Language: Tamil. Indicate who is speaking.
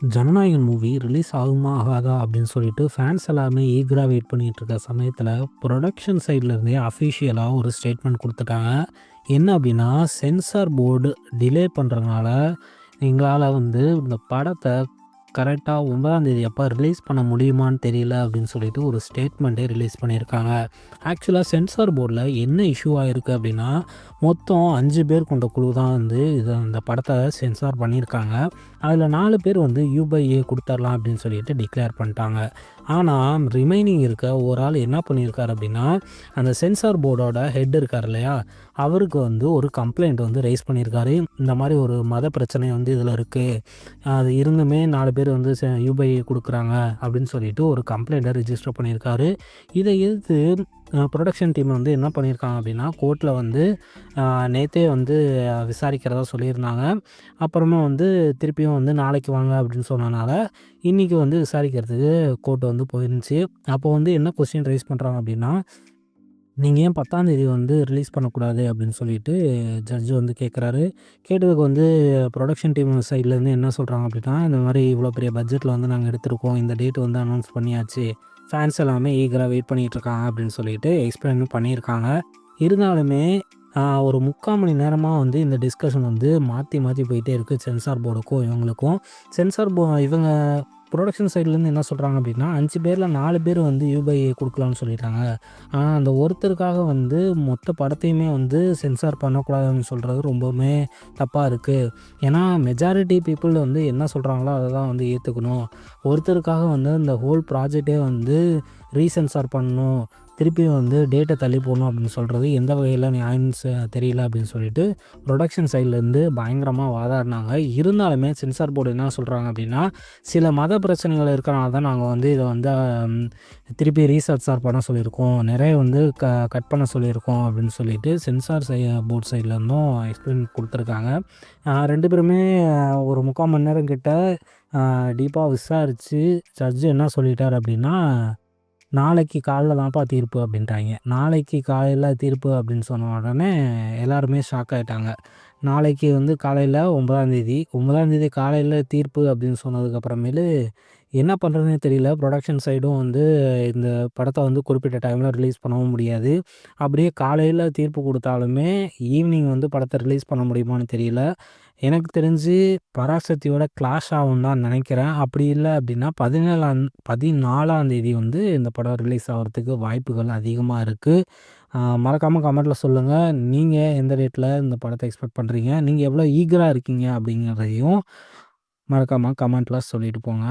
Speaker 1: ஜனநாயகன் மூவி ரிலீஸ் ஆகுமா ஆகாதா அப்படின்னு சொல்லிட்டு ஃபேன்ஸ் எல்லாருமே ஈகராக வெயிட் பண்ணிகிட்டு இருக்க சமயத்தில் ப்ரொடக்ஷன் சைட்லேருந்தே அஃபிஷியலாக ஒரு ஸ்டேட்மெண்ட் கொடுத்துட்டாங்க. என்ன அப்படின்னா சென்சார் போர்டு டிலே பண்ணுறதுனால எங்களால் வந்து இந்த படத்தை கரெக்டாக ஒன்பதாந்தேதி அப்போ ரிலீஸ் பண்ண முடியுமான்னு தெரியல அப்படின்னு சொல்லிட்டு ஒரு ஸ்டேட்மெண்ட்டே ரிலீஸ் பண்ணியிருக்காங்க. ஆக்சுவலாக சென்சார் போர்டில் என்ன இஷ்யூ ஆகிருக்கு அப்படின்னா மொத்தம் அஞ்சு பேர் கொண்ட குழு தான் வந்து இதை அந்த படத்தை சென்சார் பண்ணியிருக்காங்க. அதில் நாலு பேர் வந்து யூபிஐ கொடுத்துர்லாம் அப்படின்னு சொல்லிட்டு டிக்ளேர் பண்ணிட்டாங்க. ஆனால் ரிமைனிங் இருக்க ஒரு ஆள் என்ன பண்ணியிருக்காரு அப்படின்னா அந்த சென்சார் போர்டோட ஹெட் இருக்கார் இல்லையா? அவருக்கு வந்து ஒரு கம்ப்ளைண்ட் வந்து ரைஸ் பண்ணியிருக்காரு. இந்த மாதிரி ஒரு மத பிரச்சனை வந்து இதில் இருக்குது அது இருந்துமே நாலு பேர் வந்து யூபிஐ கொடுக்குறாங்க அப்படின்னு சொல்லிட்டு ஒரு கம்ப்ளைண்ட்டை ரிஜிஸ்டர் பண்ணியிருக்காரு. இதை எதிர்த்து ப்ரொடக்ஷன் டீம் வந்து என்ன பண்ணியிருக்காங்க அப்படின்னா கோர்ட்டில் வந்து நேற்றே வந்து விசாரிக்கிறதா சொல்லியிருந்தாங்க. அப்புறமா வந்து திருப்பியும் வந்து நாளைக்கு வாங்க அப்படின்னு சொன்னனால இன்றைக்கி வந்து விசாரிக்கிறதுக்கு கோர்ட் வந்து போயிருந்துச்சு. அப்போ வந்து என்ன கொஸ்டின் ரைஸ் பண்ணுறாங்க அப்படின்னா நீங்கள் ஏன் பத்தாந்தேதி வந்து ரிலீஸ் பண்ணக்கூடாது? அப்படின்னு சொல்லிட்டு ஜட்ஜு வந்து கேட்குறாரு கேட்டதுக்கு வந்து ப்ரொடக்ஷன் டீம் சைட்லேருந்து என்ன சொல்கிறாங்க அப்படின்னா இந்த மாதிரி இவ்வளோ பெரிய பட்ஜெட்டில் வந்து நாங்கள் எடுத்திருக்கோம். இந்த டேட் வந்து அனௌன்ஸ் பண்ணியாச்சு. ஃபேன்ஸ் எல்லாமே ஈகராக வெயிட் பண்ணிகிட்ருக்காங்க அப்படின்னு சொல்லிட்டு எக்ஸ்பிளைன் பண்ணியிருக்காங்க. இருந்தாலுமே ஒரு முக்கால் மணி நேரமாக வந்து இந்த டிஸ்கஷன் வந்து மாற்றி மாற்றி போயிட்டே இருக்குது சென்சார் போர்டுக்கும் இவங்களுக்கும். சென்சார் போ இவங்க ப்ரொடக்ஷன் சைட்லேருந்து என்ன சொல்கிறாங்க அப்படின்னா அஞ்சு பேரில் நாலு பேர் வந்து யூபிஐ கொடுக்கலான்னு சொல்லிட்டாங்க ஆனால் அந்த ஒருத்தருக்காக வந்து மொத்த படத்தையுமே வந்து சென்சார் பண்ணக்கூடாதுன்னு சொல்கிறது ரொம்பவுமே தப்பாக இருக்குது ஏன்னா மெஜாரிட்டி பீப்புள் வந்து என்ன சொல்கிறாங்களோ அதை தான் வந்து ஏற்றுக்கணும் ஒருத்தருக்காக வந்து அந்த ஹோல் ப்ராஜெக்டே வந்து ரீசென்சார் பண்ணணும் திருப்பியும் வந்து டேட்டை தள்ளி போடணும் அப்படின்னு சொல்கிறது எந்த வகையில் நியாயம்னு தெரியல அப்படின்னு சொல்லிட்டு ப்ரொடக்ஷன் சைட்லேருந்து பயங்கரமாக வாதாடினாங்க. இருந்தாலுமே சென்சார் போர்டு என்ன சொல்கிறாங்க அப்படின்னா சில மத பிரச்சனைகள் இருக்கிறனால தான் நாங்கள் வந்து இதை வந்து திருப்பி ரீசென்சார் பண்ண சொல்லியிருக்கோம். நிறைய வந்து க கட் பண்ண சொல்லியிருக்கோம் அப்படின்னு சொல்லிட்டு சென்சார் சை போர்ட் சைட்லேருந்தும் எக்ஸ்பிளைன் கொடுத்துருக்காங்க. ரெண்டு பேருமே ஒரு முக்கால் மணி நேரம் கிட்ட டீப்பாக விசாரித்து ஜட்ஜு என்ன சொல்லிட்டார் அப்படின்னா நாளைக்கு காலைல தான்ப்பா தீர்ப்பு அப்படின்ட்டாங்க. நாளைக்கு காலையில் தீர்ப்பு அப்படின்னு சொன்ன உடனே எல்லாருமே ஷாக் ஆகிட்டாங்க நாளைக்கு வந்து காலையில் ஒன்பதாந்தேதி ஒன்பதாந்தேதி காலையில் தீர்ப்பு அப்படின்னு சொன்னதுக்கப்புறமேலு என்ன பண்ணுறதுனே தெரியல. ப்ரொடக்ஷன் சைடும் வந்து இந்த படத்தை வந்து குறிப்பிட்ட டைமில் ரிலீஸ் பண்ணவும் முடியாது. அப்படியே காலையில் தீர்ப்பு கொடுத்தாலுமே ஈவினிங் வந்து படத்தை ரிலீஸ் பண்ண முடியுமான்னு தெரியல. எனக்கு தெரிஞ்சு பராசக்தியோட கிளாஷ் ஆகும் தான் நினைக்கிறேன். அப்படி இல்லை அப்படின்னா பதினேழாம் பதினாலாம் தேதி வந்து இந்த படம் ரிலீஸ் ஆகிறதுக்கு வாய்ப்புகள் அதிகமாக இருக்குது மறக்காமல் கமெண்ட்டில் சொல்லுங்கள் நீங்கள் எந்த டேட்டில் இந்த படத்தை எக்ஸ்பெக்ட் பண்ணுறீங்க நீங்கள் எவ்வளோ ஈகராக இருக்கீங்க அப்படிங்கிறதையும் மறக்காமல் கமெண்ட்டில் சொல்லிட்டு போங்க.